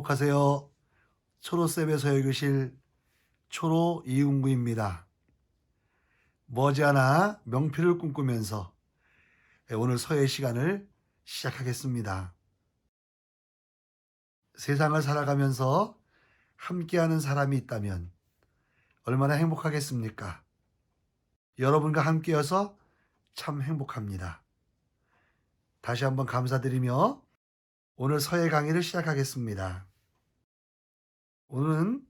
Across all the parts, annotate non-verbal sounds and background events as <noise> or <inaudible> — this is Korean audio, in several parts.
행복하세요. 초로쌤에서 읽으실 초로 이웅구입니다. 머지않아 명필을 꿈꾸면서 오늘 서예 시간을 시작하겠습니다. 세상을 살아가면서 함께하는 사람이 있다면 얼마나 행복하겠습니까? 여러분과 함께여서 참 행복합니다. 다시 한번 감사드리며 오늘 서예 강의를 시작하겠습니다. 오늘은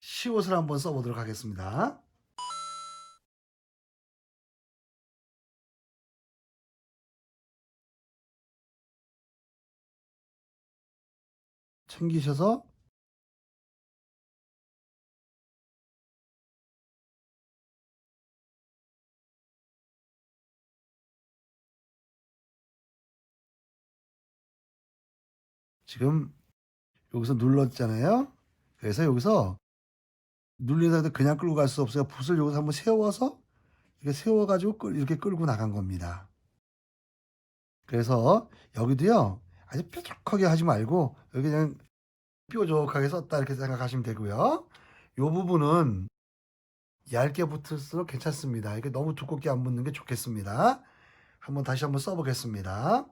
시옷을 한번 써보도록 하겠습니다. 챙기셔서 지금 여기서 눌렀잖아요. 그래서 여기서 눌린 상태 그냥 끌고 갈 수 없어요. 붓을 여기서 한번 세워서 이렇게 세워가지고 끌- 이렇게 끌고 나간 겁니다. 그래서 여기도요 아주 뾰족하게 하지 말고 여기 그냥 뾰족하게 썼다 이렇게 생각하시면 되고요. 이 부분은 얇게 붙을수록 괜찮습니다. 이게 너무 두껍게 안 붙는 게 좋겠습니다. 한번 다시 한번 써보겠습니다.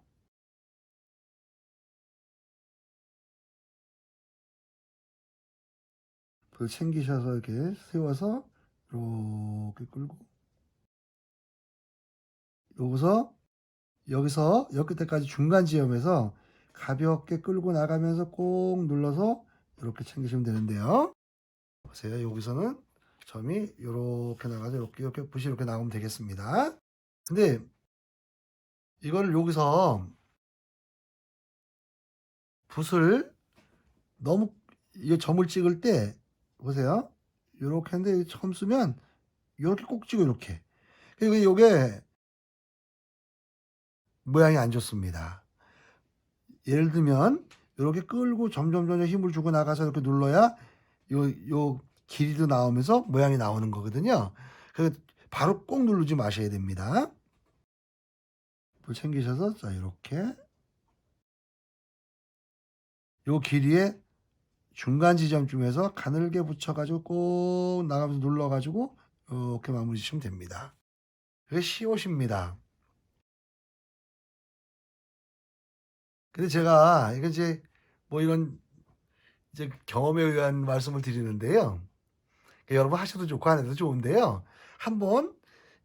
불 챙기셔서 이렇게 세워서 이렇게 끌고 여기서 여기서 여기 끝에까지 중간 지점에서 가볍게 끌고 나가면서 꼭 눌러서 이렇게 챙기시면 되는데요. 보세요. 여기서는 점이 이렇게 나가서 이렇게 이렇게 붓이 이렇게 나오면 되겠습니다. 근데 이거를 여기서 붓을 너무 이 점을 찍을 때 보세요. 이렇게 하는데 처음 쓰면 이렇게 꼭 찍어 이렇게. 그리고 이게 모양이 안 좋습니다. 예를 들면 이렇게 끌고 점점 점점 힘을 주고 나가서 이렇게 눌러야 요, 요 길이도 나오면서 모양이 나오는 거거든요. 그 바로 꼭 누르지 마셔야 됩니다. 불 챙기셔서 자 이렇게 요 길이에 중간 지점쯤에서 가늘게 붙여가지고 꼭 나가면서 눌러가지고 이렇게 마무리 지시면 됩니다. 그게 시옷입니다. 근데 제가 이거 이제 뭐 이런 이제 경험에 의한 말씀을 드리는데요. 그러니까 여러분 하셔도 좋고 안 해도 좋은데요. 한번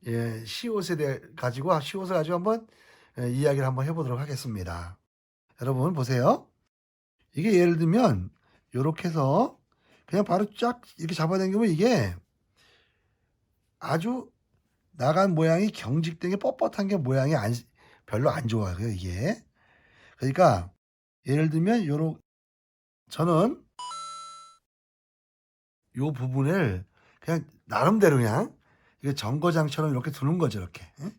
예, 시옷에 대해 가지고 시옷을 가지고 한번 예, 이야기를 한번 해보도록 하겠습니다. 여러분 보세요. 이게 예를 들면 이렇게 해서 그냥 바로 쫙 이렇게 잡아당기면 이게 아주 나간 모양이 경직된 게 뻣뻣한 게 모양이 안, 별로 안 좋아요 이게. 그러니까 예를 들면 요런 저는 요 부분을 그냥 나름대로 그냥 이게 정거장처럼 이렇게 두는 거죠 이렇게. 예?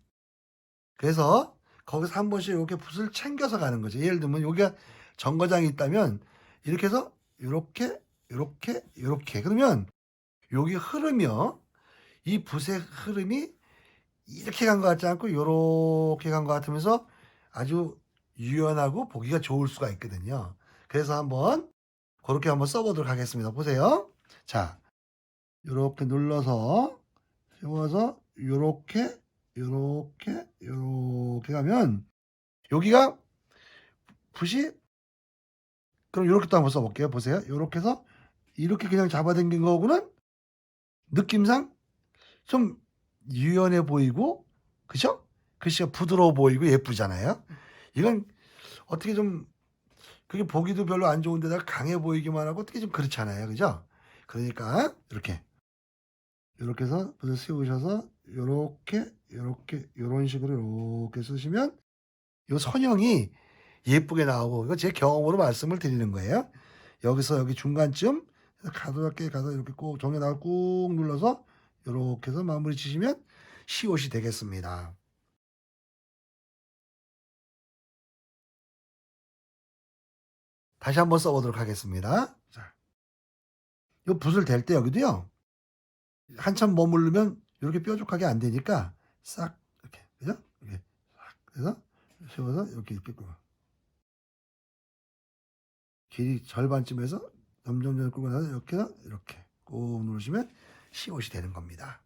그래서 거기서 한 번씩 이렇게 붓을 챙겨서 가는 거죠. 예를 들면 여기가 정거장이 있다면 이렇게 해서 이렇게 이렇게 이렇게 그러면 여기 흐르며 이 붓의 흐름이 이렇게 간 것 같지 않고 이렇게 간 것 같으면서 아주 유연하고 보기가 좋을 수가 있거든요. 그래서 한번 그렇게 한번 써보도록 하겠습니다. 보세요. 자, 이렇게 눌러서 세워서 이렇게 이렇게 이렇게 가면 여기가 붓이 그럼 이렇게 또 한번 써볼게요. 보세요. 이렇게 해서 이렇게 그냥 잡아당긴 거하고는 느낌상 좀 유연해 보이고 그죠? 글씨가 부드러워 보이고 예쁘잖아요. 이건 어떻게 좀 그게 보기도 별로 안 좋은데다가 강해 보이기만 하고 어떻게 좀 그렇잖아요. 그죠? 그러니까 이렇게 이렇게 해서 붓을 씌우셔서 이렇게 이렇게 이런 식으로 이렇게 쓰시면 이 선형이 예쁘게 나오고 이거 제 경험으로 말씀을 드리는 거예요. 여기서 여기 중간쯤 가볍게 가서 이렇게 꼭 정해 나꾹 눌러서 이렇게 해서 마무리 치시면 시옷이 되겠습니다. 다시 한번 써보도록 하겠습니다. 자, 이 붓을 댈 때 여기도요. 한참 머무르면 이렇게 뾰족하게 안 되니까 싹 이렇게 그죠? 이렇게 싹 해서 세워서 이렇게 이렇게. 길이 절반쯤에서 점점 점점 끌고 나서 이렇게 이렇게 꾹 누르시면 시옷이 되는 겁니다.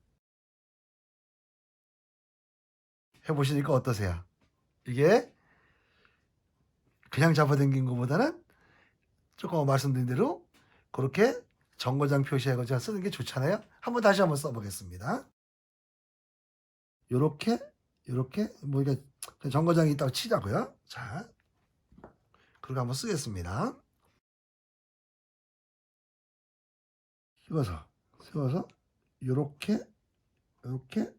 해보시니까 어떠세요? 이게 그냥 잡아당긴 것보다는 조금 말씀드린 대로 그렇게 정거장 표시해가지고 쓰는 게 좋잖아요. 한번 다시 한번 써보겠습니다. 요렇게 요렇게 뭐 이게 정거장이 있다고 치자고요. 자, 그리고 한번 쓰겠습니다. 세워서 세워서 요렇게 요렇게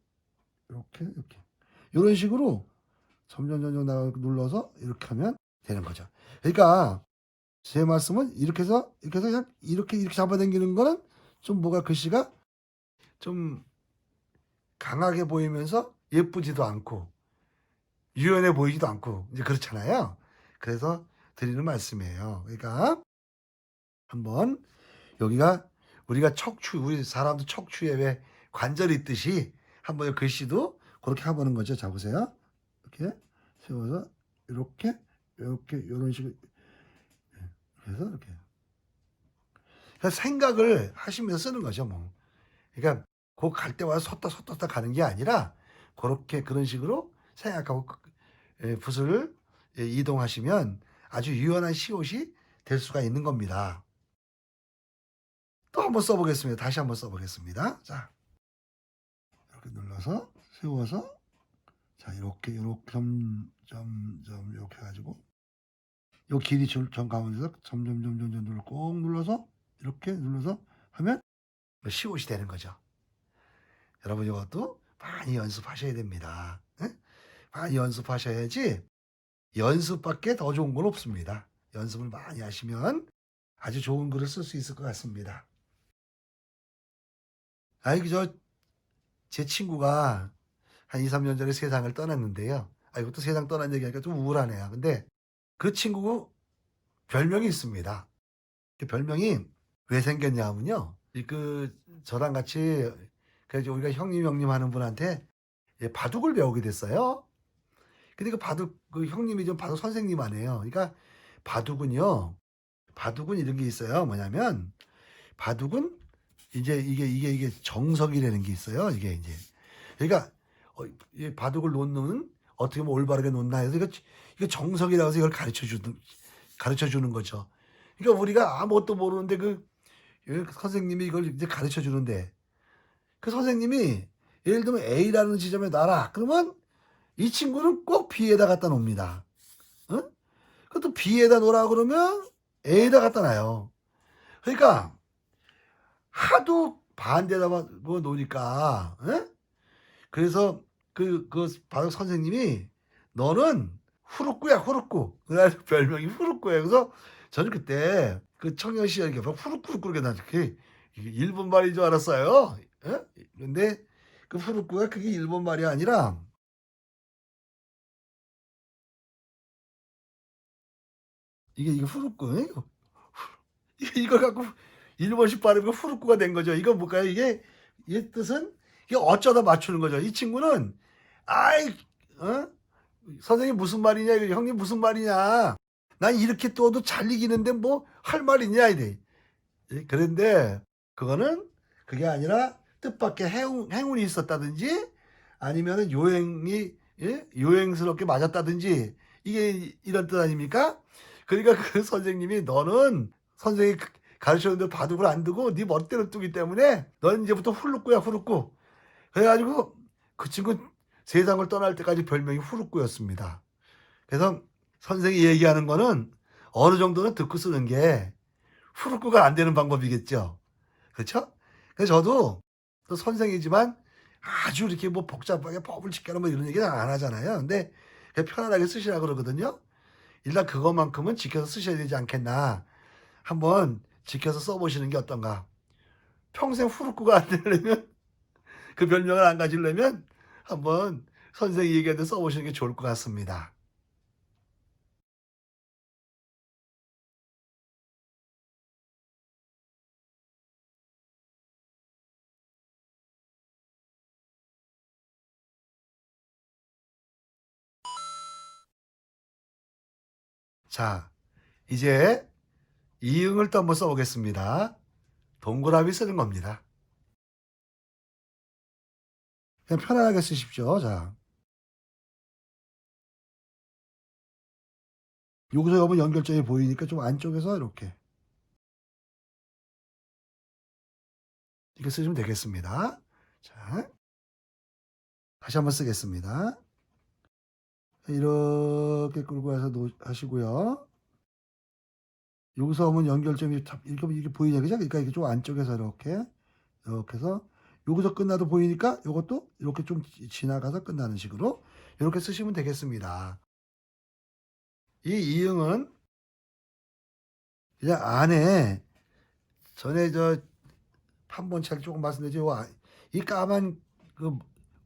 요렇게 이렇게 이런 식으로 점점 점점 나가 눌러서 이렇게 하면 되는 거죠. 그러니까 제 말씀은 이렇게 해서 이렇게 해서 그냥 이렇게 이렇게 잡아당기는 거는 좀 뭐가 글씨가 좀 강하게 보이면서 예쁘지도 않고 유연해 보이지도 않고 이제 그렇잖아요. 그래서 드리는 말씀이에요. 그러니까 한번 여기가 우리가 척추 우리 사람도 척추에 왜 관절이 있듯이 한번 글씨도 그렇게 해보는 거죠. 자 보세요. 이렇게 세워서 이렇게 이렇게 이런 식으로 그래서 이렇게 그러니까 생각을 하시면서 쓰는 거죠. 뭐 그러니까 그갈때 와서 섰다 섰다 섰다 가는 게 아니라 그렇게 그런 식으로 생각하고 그- 예, 붓을 예, 이동하시면 아주 유연한 시옷이 될 수가 있는 겁니다. 또 한번 써보겠습니다. 다시 한번 써보겠습니다. 자, 이렇게 눌러서 세워서 자 이렇게 이렇게 점점점 이렇게 해가지고 요 길이 줄- 전 가운데서 점점 점점 점을 꼭 눌러서 이렇게 눌러서 하면 시옷이 되는 거죠. 여러분 이것도 많이 연습하셔야 됩니다. 예? 많이 연습하셔야지 연습밖에 더 좋은 건 없습니다. 연습을 많이 하시면 아주 좋은 글을 쓸 수 있을 것 같습니다. 아이 그저 제 친구가 한 2, 3년 전에 세상을 떠났는데요. 아 이것도 세상 떠난 얘기하니까 좀 우울하네요. 근데 그 친구 별명이 있습니다. 그 별명이 왜 생겼냐면요. 이그 저랑 같이 그래서 우리가 형님 형님 하는 분한테 예, 바둑을 배우게 됐어요. 근데 그 바둑 그 형님이 좀 바둑 선생님 아니에요. 그러니까 바둑은요. 바둑은 이런 게 있어요. 뭐냐면 바둑은 이제 이게 이게 이게 정석이라는 게 있어요. 이게 이제 그러니까 어, 이 바둑을 놓는 어떻게 보면 올바르게 놓나 해서 이거 이거 정석이라고 해서 이걸 가르쳐 주는 가르쳐 주는 거죠. 그러니까 우리가 아무것도 모르는데 그, 그 선생님이 이걸 이제 가르쳐 주는데 그 선생님이 예를 들면 A라는 지점에 놔라. 그러면 이 친구는 꼭 B에다 갖다 놓습니다. 어? 그것도 B에다 놓으라 그러면 A에다 갖다 놔요. 그러니까 하도 반대다 뭐 놓으니까 어? 그래서 그, 그 바둑 선생님이 너는 후루꾸야 후루꾸 그래서 <laughs> 별명이 후루꾸예요. 그래서 저는 그때 그 청년 시절에 후루꾸를 꾸르게 난 그게 이게 일본 말인 줄 알았어요. 예? 근데 그 후루꾸가 그게 일본 말이 아니라 이게 이게 후루꾸 이거 이걸 갖고 일본식 발음이 후루꾸가 된 거죠. 이거 뭘까요? 이게 이 뜻은 이게 어쩌다 맞추는 거죠. 이 친구는 아이 어? 선생님 무슨 말이냐 형님 무슨 말이냐 난 이렇게 떠도 잘 이기는데 뭐 할말 있냐 이래 예, 그런데 그거는 그게 아니라 뜻밖의 행운, 행운이 있었다든지 아니면은 요행이 예? 요행스럽게 맞았다든지 이게 이런 뜻 아닙니까? 그러니까 그 선생님이 너는 선생이 가르쳤는데 바둑을 안 두고 네 멋대로 두기 때문에 넌 이제부터 후루꾸야 후루꾸 그래가지고 그 친구 세상을 떠날 때까지 별명이 후루꾸였습니다. 그래서 선생이 얘기하는 거는 어느 정도는 듣고 쓰는 게 후루꾸가 안 되는 방법이겠죠. 그렇죠? 그래서 저도 또 선생이지만 아주 이렇게 뭐 복잡하게 법을 지켜라 뭐 이런 얘기는 안 하잖아요. 근데 편안하게 쓰시라 그러거든요. 일단 그것만큼은 지켜서 쓰셔야 되지 않겠나. 한번 지켜서 써보시는 게 어떤가. 평생 후루꾸가 안 되려면 <laughs> 그 별명을 안 가지려면 한번 선생이 얘기한 데 써보시는 게 좋을 것 같습니다. 자, 이제 이응을 또 한번 써보겠습니다. 동그라미 쓰는 겁니다. 그냥 편안하게 쓰십시오. 자. 여기서 여러분 연결점이 보이니까 좀 안쪽에서 이렇게 이렇게 쓰시면 되겠습니다. 자, 다시 한번 쓰겠습니다. 이렇게 끌고 와서 놓, 하시고요. 여기서 오면 연결점이 탑- 이렇게 이렇게 보이냐 그죠? 그러니까 이게 좀 안쪽에서 이렇게 이렇게 해서 여기서 끝나도 보이니까 이것도 이렇게 좀 지- 지나가서 끝나는 식으로 이렇게 쓰시면 되겠습니다. 이 이응은 그냥 안에 전에 저 판본차를 조금 말씀드리죠. 아, 이 까만 그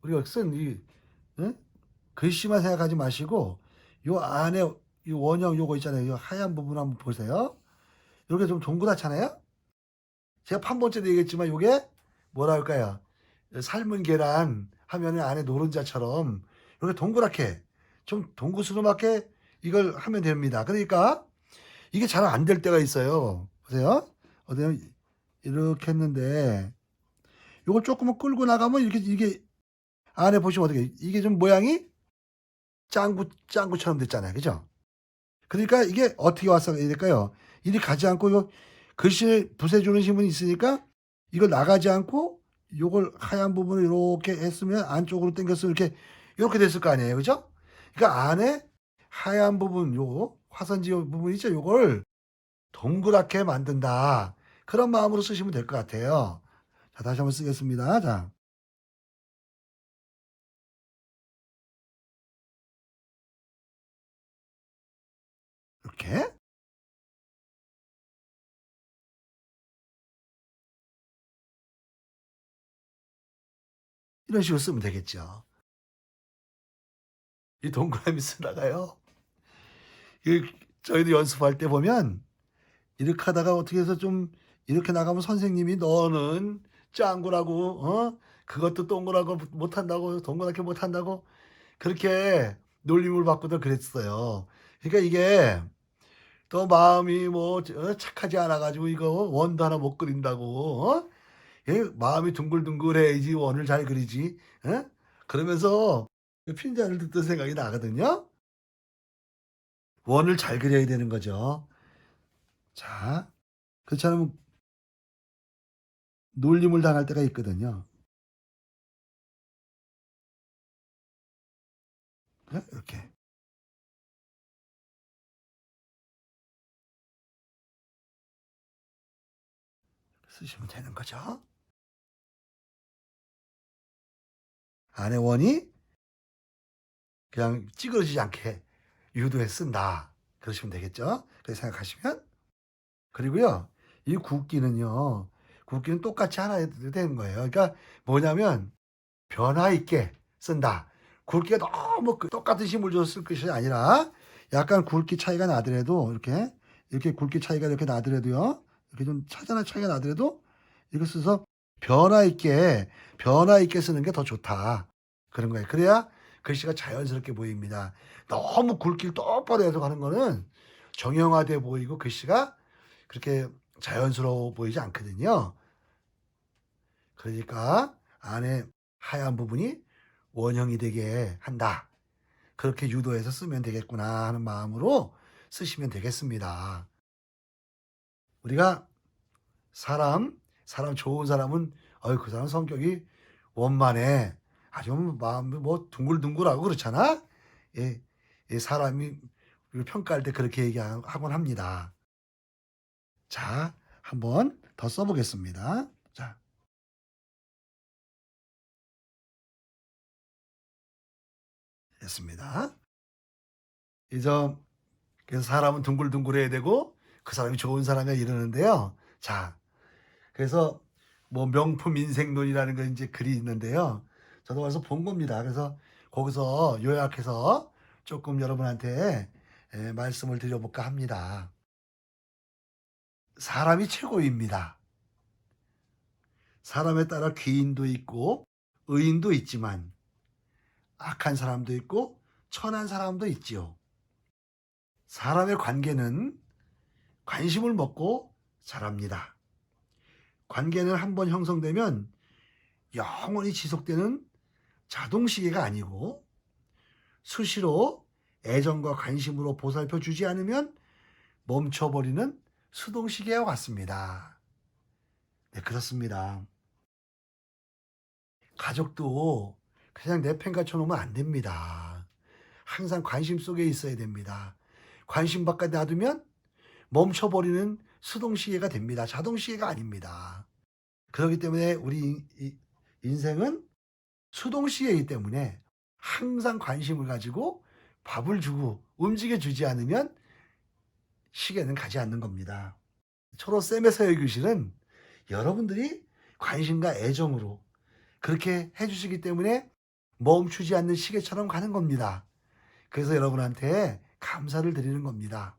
우리가 쓴이 글씨만 생각하지 마시고 요 안에 이 원형 요거 있잖아요. 요 하얀 부분 한번 보세요. 이렇게 좀 동그랗잖아요. 제가 판본째도 얘기했지만 요게 뭐라 할까요? 삶은 계란 하면은 안에 노른자처럼 이렇게 동그랗게 좀 동구스름하게 이걸 하면 됩니다. 그러니까 이게 잘 안 될 때가 있어요. 보세요. 어디요? 이렇게 했는데 요걸 조금만 끌고 나가면 이렇게 이게 안에 보시면 어떻게 이게 좀 모양이 짱구 짱구처럼 됐잖아요. 그죠? 그러니까 이게 어떻게 왔어 될까요? 이리 가지 않고 요 글씨 부세주는 힘은 있으니까 이걸 나가지 않고 요걸 하얀 부분을 이렇게 했으면 안쪽으로 당겼으면 이렇게 이렇게 됐을 거 아니에요. 그죠? 그러니까 안에 하얀 부분 요 화선지 부분 있죠. 요걸 동그랗게 만든다. 그런 마음으로 쓰시면 될 것 같아요. 자, 다시 한번 쓰겠습니다. 자. 이렇게. 이런 식으로 쓰면 되겠죠. 이 동그라미 쓰다가요. 이 저희도 연습할 때 보면 이렇게 하다가 어떻게 해서 좀 이렇게 나가면 선생님이 너는 짱구라고 어 그것도 동그라고 못한다고 동그랗게 못한다고 그렇게 놀림을 받고도 그랬어요. 그러니까 이게 또 마음이 뭐 어, 착하지 않아 가지고 이거 원도 하나 못 그린다고 어? 예, 마음이 둥글둥글해야지 원을 잘 그리지 어? 그러면서 핀잔을 듣던 생각이 나거든요. 원을 잘 그려야 되는 거죠. 자, 그렇지 않으면 놀림을 당할 때가 있거든요. 쓰시면 되는 거죠. 안에 원이 그냥 찌그러지지 않게 유도해 쓴다. 그러시면 되겠죠. 그렇게 생각하시면. 그리고요, 이 굵기는요, 굵기는 똑같이 하나 해도 되는 거예요. 그러니까 뭐냐면, 변화 있게 쓴다. 굵기가 너무 그 똑같은 힘을 줘서 쓸 것이 아니라, 약간 굵기 차이가 나더라도, 이렇게, 이렇게 굵기 차이가 이렇게 나더라도요, 이렇게 좀 차잖아 차이가 나더라도, 이거 써서 변화 있게, 변화 있게 쓰는 게 더 좋다. 그런 거예요. 그래야 글씨가 자연스럽게 보입니다. 너무 굵기를 똑바로 해서 가는 거는 정형화돼 보이고 글씨가 그렇게 자연스러워 보이지 않거든요. 그러니까 안에 하얀 부분이 원형이 되게 한다. 그렇게 유도해서 쓰면 되겠구나 하는 마음으로 쓰시면 되겠습니다. 우리가 사람, 사람 좋은 사람은 어이 그 사람 성격이 원만해. 아주 마음이 뭐 둥글둥글하고 그렇잖아. 예, 예, 사람이 평가할 때 그렇게 얘기하곤 합니다. 자, 한번 더 써보겠습니다. 자. 됐습니다. 이제 그래서 사람은 둥글둥글해야 되고 그 사람이 좋은 사람이야 이러는데요. 자, 그래서 뭐 명품 인생론이라는 거 이제 글이 있는데요. 저도 와서 본 겁니다. 그래서 거기서 요약해서 조금 여러분한테 예, 말씀을 드려볼까 합니다. 사람이 최고입니다. 사람에 따라 귀인도 있고 의인도 있지만 악한 사람도 있고 천한 사람도 있지요. 사람의 관계는 관심을 먹고 자랍니다. 관계는 한번 형성되면 영원히 지속되는 자동시계가 아니고 수시로 애정과 관심으로 보살펴 주지 않으면 멈춰버리는 수동시계와 같습니다. 네, 그렇습니다. 가족도 그냥 내 팽가 쳐 놓으면 안 됩니다. 항상 관심 속에 있어야 됩니다. 관심 바깥 놔두면 멈춰버리는 수동시계가 됩니다. 자동시계가 아닙니다. 그렇기 때문에 우리 인생은 수동시계이기 때문에 항상 관심을 가지고 밥을 주고 움직여 주지 않으면 시계는 가지 않는 겁니다. 초로쌤의 서예교실은 여러분들이 관심과 애정으로 그렇게 해주시기 때문에 멈추지 않는 시계처럼 가는 겁니다. 그래서 여러분한테 감사를 드리는 겁니다.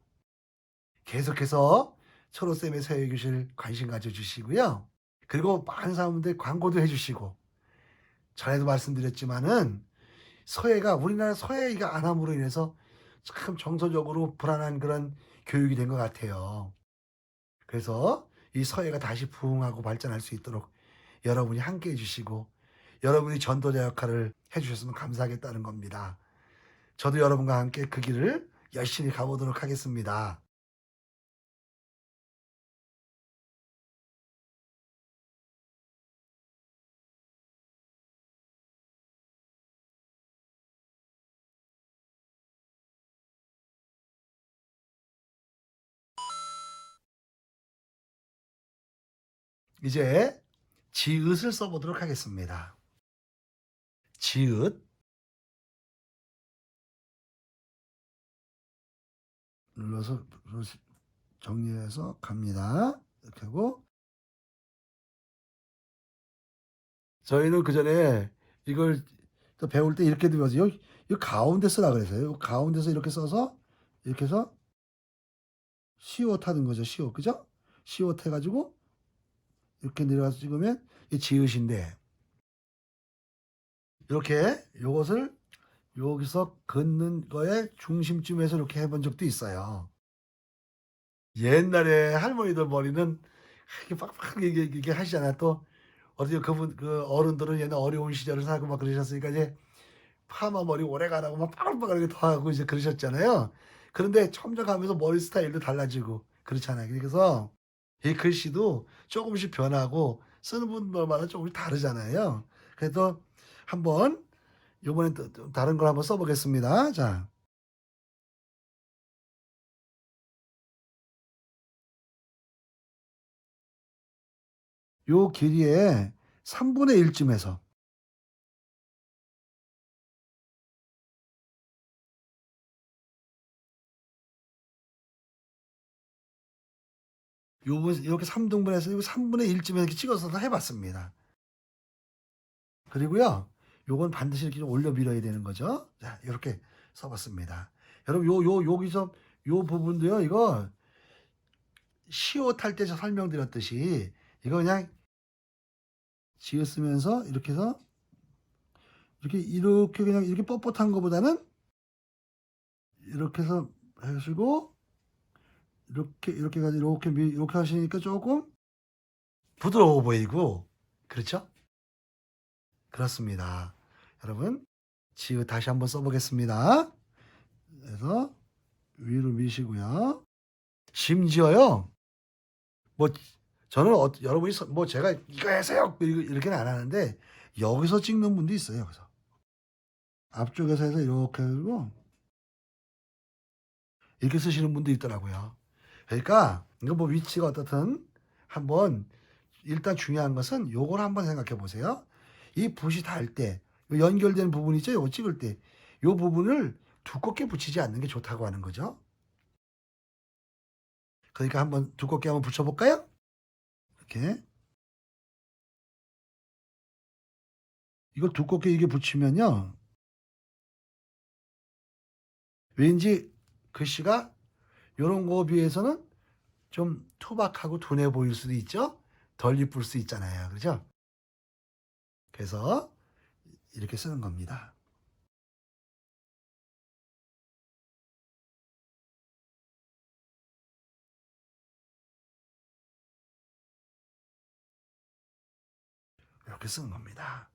계속해서 초로쌤의 서예교실 관심 가져주시고요. 그리고 많은 사람들 광고도 해주시고 전에도 말씀드렸지만은 서예가 우리나라 서예가 안 함으로 인해서 참 정서적으로 불안한 그런 교육이 된 것 같아요. 그래서 이 서예가 다시 부흥하고 발전할 수 있도록 여러분이 함께 해주시고 여러분이 전도자 역할을 해주셨으면 감사하겠다는 겁니다. 저도 여러분과 함께 그 길을 열심히 가보도록 하겠습니다. 이제 지읒을 써보도록 하겠습니다. 지읒 눌러서 정리해서 갑니다. 이렇게 하고 저희는 그 전에 이걸 또 배울 때 이렇게 배웠어요. 이 가운데 쓰라 그래서요. 요 가운데서 이렇게 써서 이렇게 해서 시옷 하는 거죠. 시옷 그죠? 시옷 해가지고 이렇게 내려가서 찍으면 이 지읒인데 이렇게 요것을 여기서 긋는 거에 중심쯤에서 이렇게 해본 적도 있어요. 옛날에 할머니들 머리는 이렇게 빡빡 이게, 이게 하시잖아요. 또 어디 그분 그 어른들은 옛날 어려운 시절을 살고 막 그러셨으니까 이제 파마 머리 오래 가라고 막 빠글빠글하게 더 하고 이제 그러셨잖아요. 그런데 점점 가면서 머리 스타일도 달라지고 그렇잖아요. 그래서 이 글씨도 조금씩 변하고 쓰는 분들마다 조금씩 다르잖아요. 그래도 한번 요번엔 또, 또 다른 걸 한번 써보겠습니다. 자. 요 길이에 3분의 1쯤에서 요번 이렇게 3등분해서 요 3분의 1쯤에 이렇게 찍어서 해봤습니다. 그리고요, 요건 반드시 이렇게 좀 올려 밀어야 되는 거죠. 자, 이렇게 써봤습니다. 여러분, 요, 요, 여기서 요 부분도요, 이거 시옷 할때저 설명드렸듯이 이거 그냥 지었으면서 이렇게 해서 이렇게 이렇게 그냥 이렇게 뻣뻣한 것보다는 이렇게 해서 하시고 이렇게 이렇게 가지고 이렇게 미- 이렇게 하시니까 조금 부드러워 보이고 그렇죠? 그렇습니다. 여러분 지읒 다시 한번 써보겠습니다. 그래서 위로 미시고요. 심지어요. 뭐 저는 어, 여러분이 서- 뭐 제가 이거 이거- 이렇게는 안 하는데 여기서 찍는 분도 있어요. 여기서 앞쪽에서 해서 이렇게 하고 이렇게 쓰시는 분도 있더라고요. 그러니까 이거 뭐 위치가 어떻든 한번 일단 중요한 것은 요걸 한번 생각해 보세요. 이 붓이 닿을 때 연결되는 부분 있죠? 요거 찍을 때 요 부분을 두껍게 붙이지 않는 게 좋다고 하는 거죠. 그러니까 한번 두껍게 한번 붙여볼까요? 이렇게 이걸 두껍게 이게 붙이면요. 왠지 글씨가 이런 거 비해서는 좀 투박하고 둔해 보일 수도 있죠. 덜 이쁠 수 있잖아요. 그죠? 그래서 이렇게 쓰는 겁니다. 이렇게 쓰는 겁니다.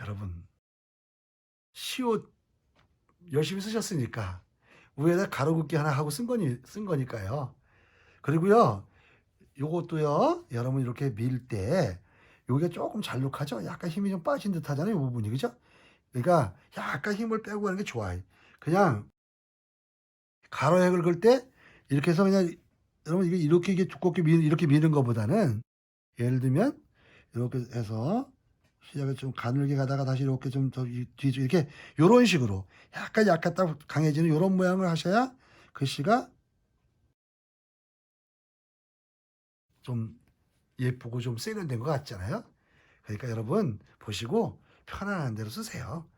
여러분, 시옷 열심히 쓰셨으니까 위에다 가로 긋기 하나 하고 쓴 거니 쓴 거니까요. 그리고요. 요것도요. 여러분 이렇게 밀때 요게 조금 잘록하죠? 약간 힘이 좀 빠진 듯 하잖아요. 이 부분이. 그죠? 그러니까 약간 힘을 빼고 하는 게 좋아요. 그냥 가로액을 긁을 때 이렇게 해서 그냥 여러분 이게 이렇게 이게 두껍게 미 이렇게 미는 것보다는 예를 들면 이렇게 해서 시작을 좀 가늘게 가다가 다시 이렇게 좀 더 뒤쪽 이렇게 요런 식으로 약간 약간 딱 강해지는 요런 모양을 하셔야 글씨가 좀 예쁘고 좀 세련된 것 같잖아요. 그러니까 여러분 보시고 편안한 대로 쓰세요.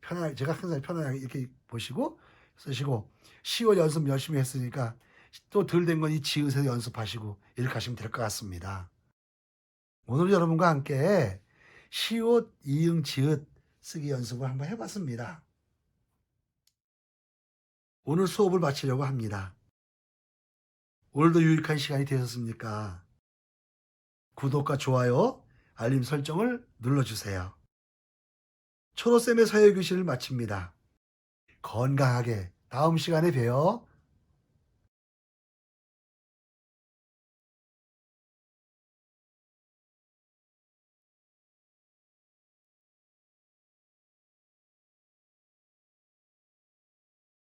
편안 제가 항상 편안하게 이렇게 보시고 쓰시고 시월 연습 열심히 했으니까 또 덜 된 건 이 지읒에서 연습하시고 이렇게 하시면 될 것 같습니다. 오늘 여러분과 함께 시옷 이응 지읒 쓰기 연습을 한번 해봤습니다. 오늘 수업을 마치려고 합니다. 오늘도 유익한 시간이 되셨습니까? 구독과 좋아요, 알림 설정을 눌러주세요. 초로쌤의 서예교실을 마칩니다. 건강하게 다음 시간에 봬요.